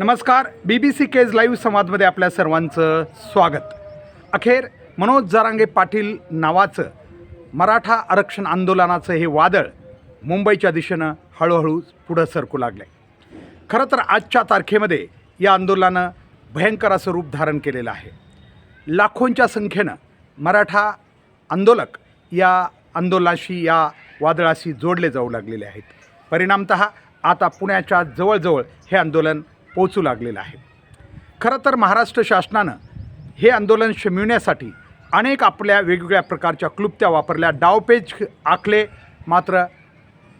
नमस्कार B B C Kaij live संवादमध्ये आपल्या सर्वांचं स्वागत. अखेर मनोज जरांगे पाटील नावाचं मराठा आरक्षण आंदोलनाचं हे वादळ मुंबईच्या दिशेनं हळूहळू पुढं सरकू लागलं आहे खरं तर आजच्या तारखेमध्ये या आंदोलनानं भयंकर असं रूप धारण केलेलं आहे. लाखोंच्या संख्येनं मराठा आंदोलक या आंदोलनाशी या वादळाशी जोडले जाऊ लागलेले आहेत. परिणामत आता पुण्याच्या जवळजवळ हे आंदोलन पोचू लागलेलं आहे. खरं तर महाराष्ट्र शासनानं हे आंदोलन शमिवण्यासाठी अनेक आपल्या वेगवेगळ्या प्रकारच्या क्लुप्त्या वापरल्या. डावपेच आखले मात्र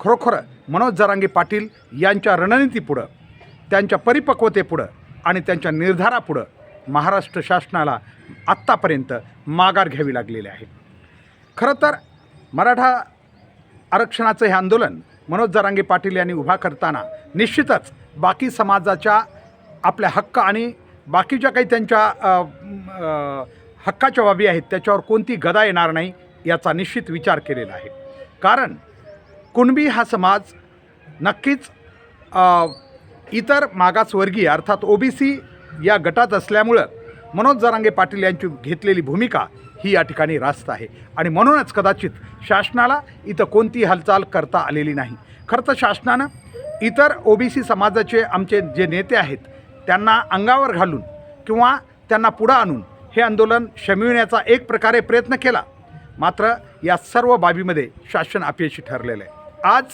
खरोखर मनोज जरांगे पाटील यांच्या रणनीतीपुढं त्यांच्या परिपक्वतेपुढं आणि त्यांच्या निर्धारापुढं महाराष्ट्र शासनाला आत्तापर्यंत माघार घ्यावी लागलेली आहे. खरं तर मराठा आरक्षणाचं हे आंदोलन मनोज जरांगे पाटील यांनी उभा करताना निश्चितच बाकी समाजाच्या आपल्या हक्क आणि बाकीच्या काही त्यांच्या हक्काच्या बाबी आहेत त्याच्यावर कोणती गदा येणार नाही याचा निश्चित विचार केलेला आहे. कारण कुणबी हा समाज नक्कीच इतर मागासवर्गीय अर्थात ओ बी सी या गटात असल्यामुळं मनोज जरांगे पाटील यांची घेतलेली भूमिका ही या ठिकाणी रास्त आहे. आणि म्हणूनच कदाचित शासनाला इथं कोणती हालचाल करता आलेली नाही. खरं तर शासनानं इतर ओ बी सी समाजाचे आमचे जे नेते आहेत त्यांना अंगावर घालून किंवा त्यांना पुढं आणून हे आंदोलन शमिवण्याचा एक प्रकारे प्रयत्न केला. मात्र या सर्व बाबीमध्ये शासन अपयशी ठरलेलं आहे. आज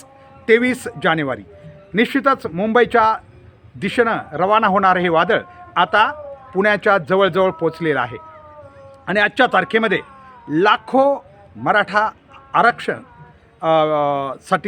तेवीस जानेवारी. निश्चितच मुंबईच्या दिशेनं रवाना होणारं हे वादळ आता पुण्याच्या जवळजवळ पोचलेलं आहे. आणि आजच्या तारखेमध्ये लाखो मराठा आरक्षणसाठी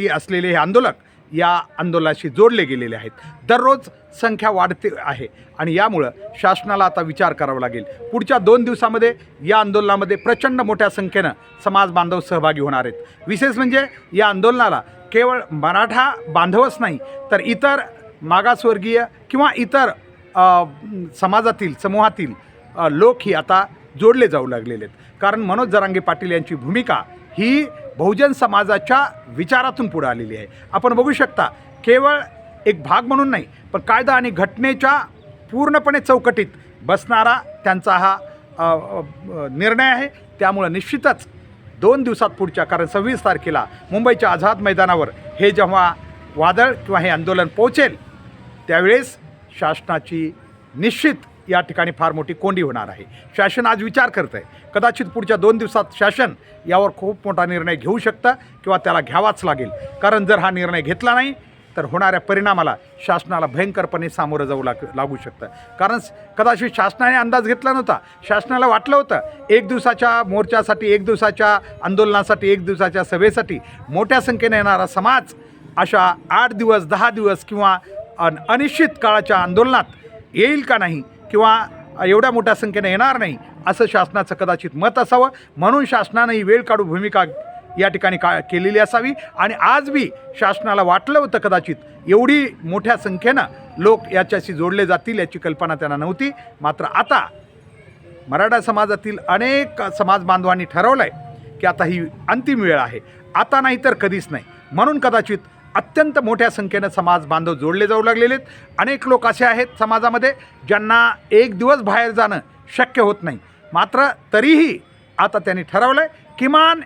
असलेले हे आंदोलक या आंदोलनाशी जोडले गेलेले आहेत. दररोज संख्या वाढते आहे आणि यामुळं शासनाला आता विचार करावा लागेल. पुढच्या दोन दिवसामध्ये या आंदोलनामध्ये प्रचंड मोठ्या संख्येनं समाज बांधव सहभागी होणार आहेत. विशेष म्हणजे या आंदोलनाला केवळ मराठा बांधवच नाही तर इतर मागासवर्गीय किंवा इतर समाजातील समूहातील लोकही लोक ही आता जोडले जाऊ लागलेले आहेत. कारण मनोज जरांगे पाटील यांची भूमिका ही बहुजन समाजाच्या विचारातून पुढे आलेली आहे. आपण बघू शकता केवळ एक भाग म्हणून नाही पण कायदा आणि घटनेच्या पूर्णपणे चौकटीत बसणारा त्यांचा हा निर्णय आहे. त्यामुळं निश्चितच दोन दिवसात पुढच्या कारण सव्वीस तारखेला मुंबईच्या आझाद मैदानावर हे जेव्हा वादळ किंवा हे आंदोलन पोहोचेल त्यावेळेस शासनाची निश्चित या ठिकाणी फार मोठी कोंडी होणार आहे. शासन आज विचार करतं आहे कदाचित पुढच्या दोन दिवसात शासन यावर खूप मोठा निर्णय घेऊ शकतं किंवा त्याला घ्यावाच लागेल. कारण जर हा निर्णय घेतला नाही तर होणाऱ्या परिणामाला शासनाला भयंकरपणे सामोरं जाऊ लाग लागू शकतं. कारण कदाचित शासनाने अंदाज घेतला नव्हता. शासनाला वाटलं होतं एक दिवसाच्या मोर्चासाठी एक दिवसाच्या आंदोलनासाठी एक दिवसाच्या सभेसाठी मोठ्या संख्येने येणारा समाज अशा आठ दिवस दहा दिवस किंवा अन अनिश्चित काळाच्या आंदोलनात येईल का नाही किंवा एवढ्या मोठ्या संख्येने येणार नाही असं शासनाचं कदाचित मत असावं. म्हणून शासनानं ही वेळ काढू भूमिका या ठिकाणी का केलेली असावी. आणि आज बी शासनाला वाटलं होतं कदाचित एवढी मोठ्या संख्येनं लोक याच्याशी जोडले जातील याची कल्पना त्यांना नव्हती. मात्र आता मराठा समाजातील अनेक समाज बांधवांनी ठरवलं आहे की आता ही अंतिम वेळ आहे. आता नाही तर कधीच नाही. म्हणून कदाचित अत्यंत मोठ्या संख्येनं समाज बांधव जोडले जाऊ लागलेले आहेत. अनेक लोक असे आहेत समाजामध्ये ज्यांना एक दिवस बाहेर जाणं शक्य होत नाही. मात्र तरीही आता त्यांनी ठरवलं आहे किमान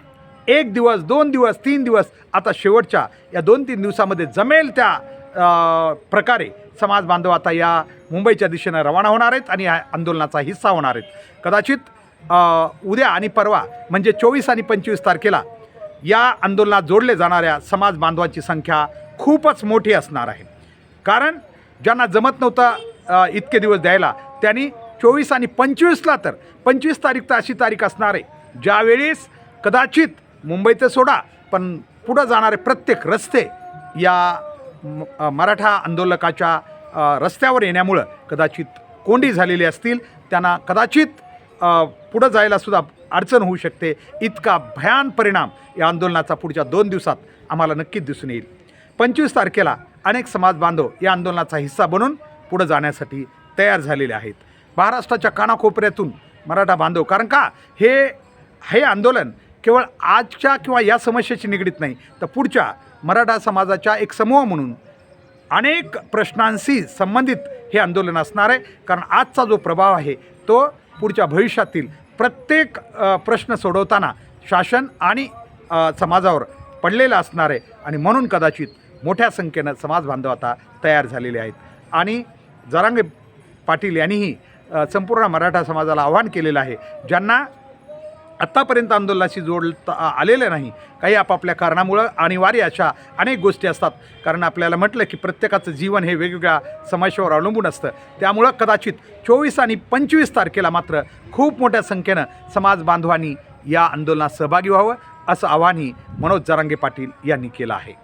एक दिवस दोन दिवस तीन दिवस आता शेवटच्या या दोन तीन दिवसामध्ये जमेल त्या प्रकारे समाज बांधव आता या मुंबईच्या दिशेनं रवाना होणार आहेत आणि या आंदोलनाचा हिस्सा होणार आहेत. कदाचित उद्या आणि परवा म्हणजे चोवीस आणि पंचवीस तारखेला या आंदोलनात जोडले जाणाऱ्या समाज बांधवांची संख्या खूपच मोठी असणार आहे. कारण ज्यांना जमत नव्हतं इतके दिवस द्यायला त्यांनी चोवीस आणि पंचवीसला तर पंचवीस तारीख तर अशी तारीख असणार आहे. ज्यावेळेस कदाचित मुंबईचं सोडा पण पुढं जाणारे प्रत्येक रस्ते या मराठा आंदोलकाच्या रस्त्यावर येण्यामुळं कदाचित कोंडी झालेली असतील. त्यांना कदाचित पुढं जायला सुद्धा अडचण होऊ शकते. इतका भयान परिणाम या आंदोलनाचा पुढच्या दोन दिवसात आम्हाला नक्कीच दिसून येईल. पंचवीस तारखेला अनेक समाज बांधव या आंदोलनाचा हिस्सा बनून पुढं जाण्यासाठी तयार झालेले आहेत. महाराष्ट्राच्या कानाकोपऱ्यातून मराठा बांधव कारण का? हे हे आंदोलन केवळ आजच्या किंवा या समस्येशी निगडीत नाही तर पुढच्या मराठा समाजाच्या एक समूह म्हणून अनेक प्रश्नांशी संबंधित हे आंदोलन असणार आहे. कारण आजचा जो प्रभाव आहे तो पुढच्या भविष्यातील प्रत्येक प्रश्न सोडवताना शासन आणि समाजावर पडलेलं असणार आहे आणि म्हणून कदाचित मोठ्या संख्येनं समाज बांधव आता तयार झालेले आहेत. आणि जरांगे पाटील यांनीही संपूर्ण मराठा समाजाला आव्हान केलेलं आहे. ज्यांना आत्तापर्यंत आंदोलनाशी जोडता आलेलं नाही. काही आपापल्या कारणामुळं अनिवार्य अशा अनेक गोष्टी असतात. कारण आपल्याला म्हटलं की प्रत्येकाचं जीवन हे वेगवेगळ्या समस्येवर अवलंबून असतं. त्यामुळं कदाचित चोवीस आणि पंचवीस तारखेला मात्र खूप मोठ्या संख्येनं समाज बांधवांनी या आंदोलनात सहभागी व्हावं असं आवाहनही मनोज जरांगे पाटील यांनी केलं आहे.